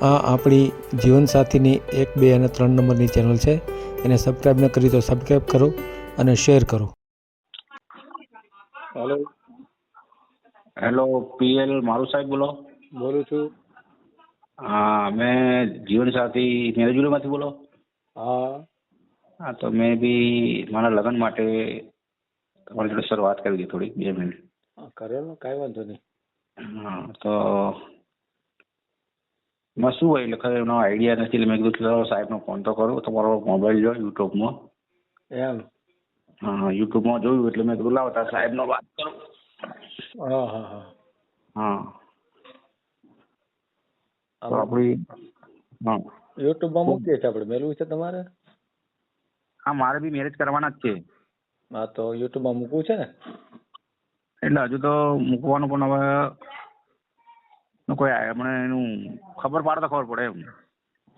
આ આપણી જીવનસાથીની એક બે અને ત્રણ નંબરની ચેનલ છે. એને સબસ્ક્રાઈબ ન કરી તો સબસ્ક્રાઈબ કરો અને શેર કરો. હેલો હેલો પીએલ મારું સાહેબ બોલો. બોલું છું. હા મેં જીવનસાથી મેરેજુલીમાંથી બોલો. હા. હા તો મેં બી મારા લગ્ન માટે તમારી જોડે સર વાત કરવી હતી થોડી બે મિનિટ. હા, કરો ને કાંઈ વાંધો નહીં. હા તો એમાં શું હોય એટલે ખરે એનો આઈડિયા નથી એટલે મેં કીધું ચલો સાહેબનો ફોન તો કરો. તમારો મોબાઈલ જો યુટ્યુબમાં? એમ? હા યુટ્યુબમાં જોયું એટલે મેં કીધું લાવો તાર સાહેબનો વાત કરો. હા હા હા. હા. આપણે હા. યુટ્યુબમાં મૂકીએ છીએ આપણે મેળવું છે તમારે? હા મારે બી મેરેજ કરવાના જ છે. હા તો યુટ્યુબમાં મૂકવું છે ને? એટલે હજુ તો મૂકવાનું પણ હવે કોઈ મને એનું ખબર પાડે તો ખબર પડે એમ.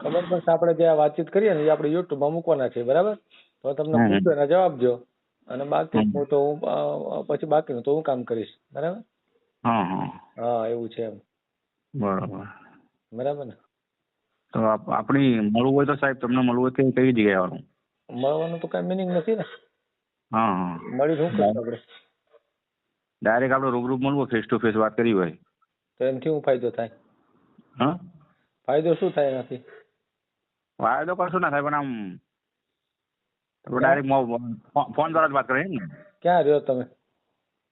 ખબર બસ આપણે જે આ વાતચીત કરીએ ને એ આપણે યુટ્યુબમાં મૂકવાના છે બરાબર? તો તમને પૂછો એના જવાબ દો અને બાકી હું તો હું પછી બાકીનું તો હું કામ કરીશ બરાબર? હા હા. હા એવું છે એમ. બરાબર. બરાબર ને? તો આપ- આપણી મળવું હોય તો સાહેબ તમને મળવું હોય તો કઈ જગ્યાએ આવવાનું? મળવાનું તો કાંઈ મિનિંગ નથી ને. હા મળી શું આપણે. ડાયરેક્ટ આપણે રૂબરૂ મળવું હોય ફેસ ટુ ફેસ વાત કરવી હોય. તો એનાથી શું ફાયદો થાય. હા? ફાયદો શું થાય એનાથી? ફાયદો કશું ના થાય પણ આમ ડાયરેક્ટ ફોન દ્વારા જ વાત કરે એમ ને? ક્યાં રહ્યો તમે?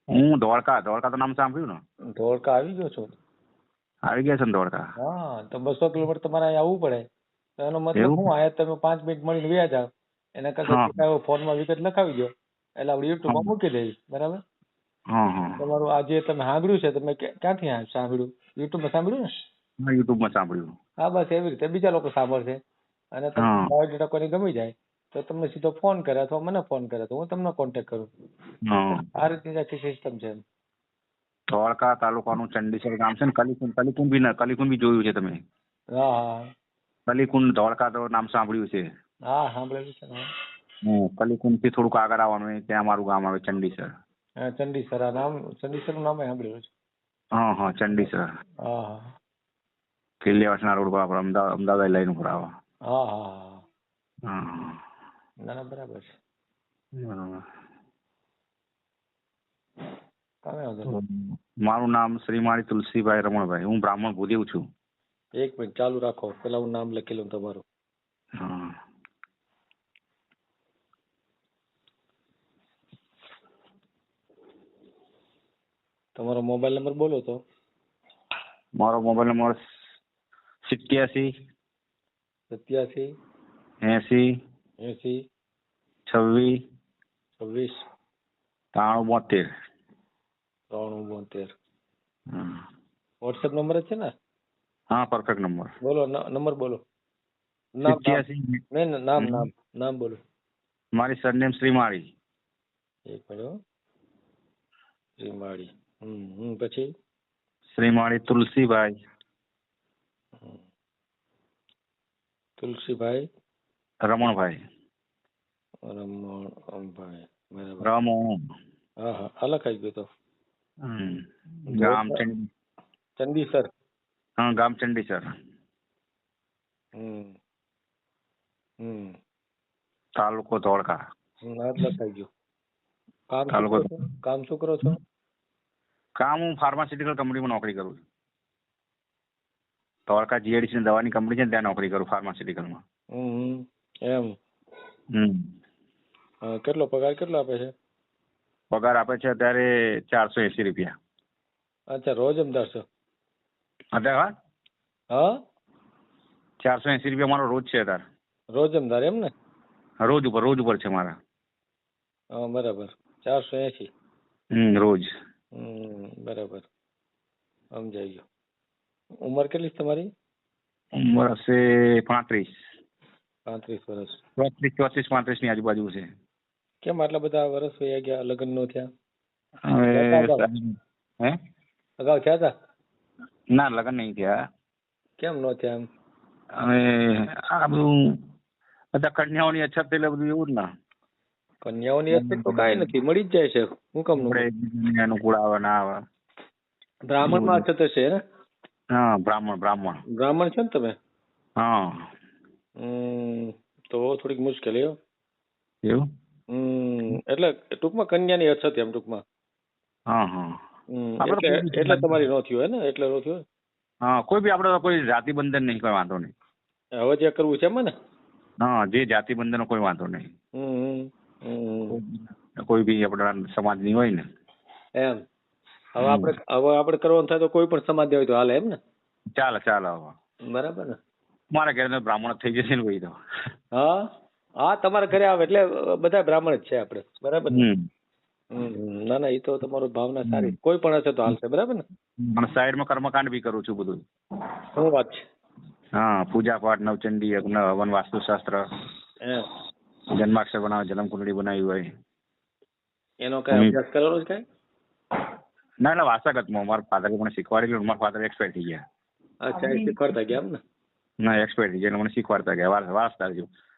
હું ધોળકા ધોળકા તો નામ સાંભળ્યું ને? ધોળકા આવી ગયો છો? આવી ગયા છે ને ધોળકા. હા તો બસો કિલોમીટર તમારે અહીંયા આવવું પડે. તો એનો મતલબ હું આયા તમે પાંચ મિનિટ મળીને વ્યા જાવ એના. કરતા ફોનમાં વિગત લખાવી દો. એટલે આપણે યુટ્યુબમાં. મૂકી દઈએ બરાબર? તમારું આ જે તમે સાંભળ્યું છે તમે ક્યાંથી સાંભળ્યું? યુટ્યુબમાં સાંભળ્યું ને? હા યુટ્યુબમાં સાંભળ્યું. હા બસ એવી રીતે. બીજા લોકો સાંભળશે. અને તમને. બાયોડેટા કોઈને ગમી જાય તો તમને સીધો ફોન કરે અથવા મને ફોન કરે તો હું તમને કોન્ટેક્ટ કરું. આ રીતની આખી સિસ્ટમ છે. ધોળકા તાલુકાનું ચંડીસર ગામ છે ને કલીકુંડ કલીકુંડ બી ન- કલીકુંડ બી જોયું છે તમે? હા હા. કલીકુંડ ધોળકા તો નામ સાંભળ્યું છે. હા સાંભળેલું છે કલીકુંડથી થોડુંક આગળ આવવાનું ત્યાં મારું ગામ આવે ચંડીસર. ચંડીસર આ નામ ચંડીસરનું નામ સાંભળ્યું છે. હા હા ચંડીસર. હા હા. કિલ્લેવાસના રોડ પર આપણે અમદાવાદ અમદાવાદ લાઈન ઉપર આવે. હા હા. ના ના બરાબર છે. બરાબર. મારું નામ શ્રીમાળી તુલસીભાઈ રમણભાઈ. હું બ્રાહ્મણ ભૂદેવ છું. એક મિનિટ ચાલુ રાખો. પેલા હું નામ લખી લઉં તમારું. હા. તમારો મોબાઈલ નંબર બોલો તો. મારો મોબાઈલ નંબર સિત્યાસી સત્યાસી એસી એસી છવ્વીસ છવ્વીસ ત્રાણું બોતેર. ત્રાણું બોતેર. વોટ્સએપ નંબર જ છે ને? હા પરફેક્ટ નંબર. બોલો નંબર બોલો. નામ નામ. નહીં નામ નામ નામ બોલો. મારી સરનેમ શ્રીમાળી. એક મિનિટ. શ્રીમાળી. હમ હમ પછી? શ્રીમાળી તુલસીભાઈ તુલસીભાઈ? રમણભાઈ. રમણભાઈ બરાબર. રમણ. હા હા આ લખાઈ ગયો તો. ગામ ચંડી સર. હા ગામ ચંડીસર હમ હમ. તાલુકો ધોળકા. જ લખાઈ ગયો. કામ તાલુકો કામ શું કરો છો? કામ હું ફાર્માસ્યુટિકલ કંપનીમાં નોકરી કરું છું. ધોળકા જીએડીસી દવાની કંપની છે ને ત્યાં નોકરી કરું ફાર્માસ્યુટિકલમાં હમ. એમ. હમ. કેટલો પગાર કેટલો આપે છે? પગાર આપે છે અત્યારે ચારસો એસી રૂપિયા. અચ્છા રોજ એમ છો અત્યારે હા? હા? ચારસો એસી રૂપિયા મારો રોજ છે અત્યારે. રોજ અમદાર એમ ને? રોજ ઉપર રોજ ઉપર છે મારા. હા બરાબર. ચારસો એસી. હમ રોજ. હમ બરાબર. સમજાઈ ગયું. ઉંમર કેટલી છે તમારી? ઉંમર હશે પાંત્રીસ. પાંત્રીસ વર્ષ. ચોત્રીસ ચોત્રીસ પાંત્રીસની આજુબાજુ છે. કેમ આટલા બધા વર્ષ વયા ગયા લગ્ન નો થયા? હે? અગાઉ થયા હતા? ના લગ્ન નહીં થયા. કેમ નો થયા એમ? હવે આ બધું બધા કન્યાઓની અછત એટલે બધું એવું જ ને. કન્યાઓની અસર તો કાંઈ નથી મળી જ જાય છે. હું કામ અનુકૂળ આવે ના આવે. બ્રાહ્મણમાં અછત હશે ને? હા બ્રાહ્મણ બ્રાહ્મણ. બ્રાહ્મણ છે ને તમે? હા. તો થોડીક મુશ્કેલી હો. એવું? એટલે ટૂંકમાં કન્યાની અછત એમ ટૂંકમાં. હા હા. એટલે એટલે તમારી નો થયું હે ને? એટલે નો થયું હા? કોઈ બી આપણે કોઈ જાતિ બંધન નહીં કોઈ વાંધો નહીં. હવે જે કરવું છે એમ ને? હા જે જાતિ બંધન કોઈ વાંધો નહીં. કોઈ બી આપણા સમાજની હોય ને. એમ. હવે આપણે હવે આપણે કરવાનું થાય તો કોઈ પણ સમાજ હોય તો હાલે એમ ને? ચાલે ચાલે હવે. બરાબર ને? મારા ઘરે બ્રાહ્મણ થઈ જશે ને કોઈ તો. હા? હા તમારા ઘરે આવે એટલે બધા બ્રાહ્મણ જ છે આપણે. બરાબર ને? ના ના એ તો તમારો ભાવના સારી. કોઈ પણ હશે તો હાલશે બરાબર ને? અને સાઈડમાં કર્મકાંડ બી કરું છું બધું. શું વાત છે? હા પૂજા પાઠ નવચંડી યજ્ઞ હવન વાસ્તુશાસ્ત્ર. જન્માક્ષર બનાવે જન્મ કુંડળી બનાવી હોય. એનો કઈ અભ્યાસ કરેલો છે કઈ? ના એટલે વાસાગતમાં મારા ફાધરે મને શીખવાડેલું મારા ફાધર એક્સપાયર થઈ ગયા. અચ્છા શીખવાડતા ગયા એમ ને ના એક્સપાયર થઈ ગયા મને શીખવાડતા ગયા. વારસ વારસદાર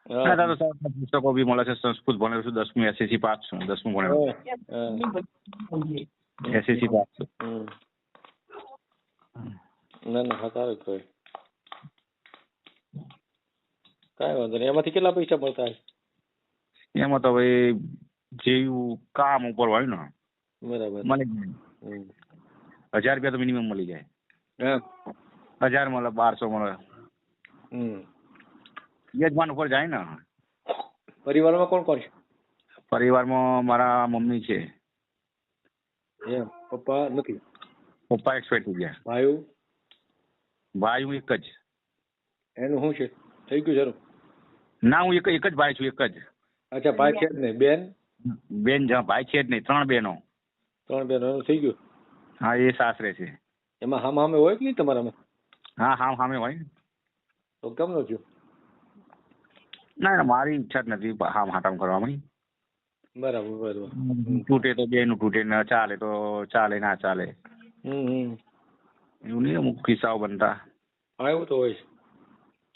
ના દાદા પુસ્તકો બી મળે છે સંસ્કૃત ભણેલું છું દસમું એસએસસી પાસ છું દસમું ભણેલું. એસએસસી પાસ છું. ના ના હા સારું કહેવાય કાંઈ વાંધો નહીં. એમાંથી કેટલા પૈસા મળતા હશે? એમાં તો હવે જેવું કામ ઉપર હોય ને. બરાબર. મળી જાય હજાર રૂપિયા તો મિનિમમ મળી જાય. હજાર મળે બારસો મળે. યજમાન ઉપર જાય ને. પરિવારમાં કોણ કોણ છે? પરિવારમાં મારા મમ્મી છે. એમ. પપ્પા નથી? પપ્પા એક્સપાયર થઈ ગયા ભાઈઓ? ભાઈ હું એક જ. એનું શું છે? થઈ ગયું જરૂર ના હું એક એક જ ભાઈ છું એક જ. અચ્છા ભાઈ છે જ નહીં. બેન? બેન જ ભાઈ છે જ નહીં. ત્રણ બેનો ત્રણ બેનો એનું થઈ ગયું? હા એ સાસરે છે. એમાં હામ હામે હોય કે નહીં તમારામાં હા હામ હામે હોય. તો કેમ નો થયું? ના ના મારી ઈચ્છા જ નથી હામ હાટામ કરવાની. બરાબર બરાબર. તૂટે તો બેનું તૂટે ના ચાલે તો ચાલે ના ચાલે. હમ એવું નહીં અમુક કિસ્સાઓ બનતા. હા એવું તો હોય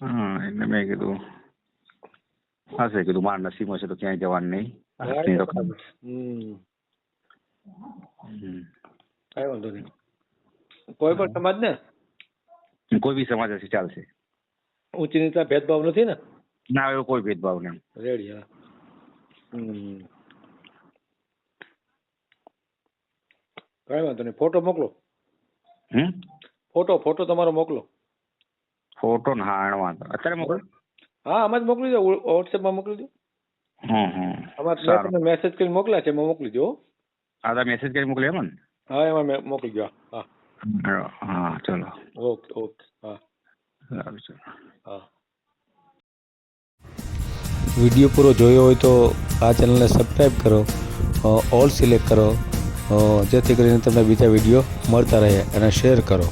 હા એટલે મેં કીધું. હશે કીધું મારા નસીબમાં છે તો ક્યાંય જવાનું નહીં હમ. વાંધો નહીં કોઈ પણ સમાજ ને કોઈ બી સમાજ હશે ચાલશે ઊંચી નીચા ભેદભાવ નથી ને ના એવો કોઈ ભેદભાવ નહીં રેડી હા હમ કાંઈ વાંધો નહીં ફોટો મોકલો હમ ફોટો ફોટો તમારો મોકલો ફોટો ને હા વાંધો અત્યારે મોકલો હા આમાં જ મોકલી દો. વોટ્સએપમાં મોકલી દો. હમ હમ. અમારે મેં સારું. મેસેજ કરીને મોકલ્યા છે એમાં મોકલી દો હા. તમે મેસેજ કરી મોકલી એમ ને? હા એમાં મેં મોકલી દો હા હા. ચલો. ઓકે ઓકે હા. સારું ચલો. હા. વીડિયો પૂરો જોયો હોય તો આ ચેનલને સબસ્ક્રાઈબ કરો ઓલ સિલેક્ટ કરો જેથી કરીને તમને બીજા વીડિયો મળતા રહે અને શેર કરો.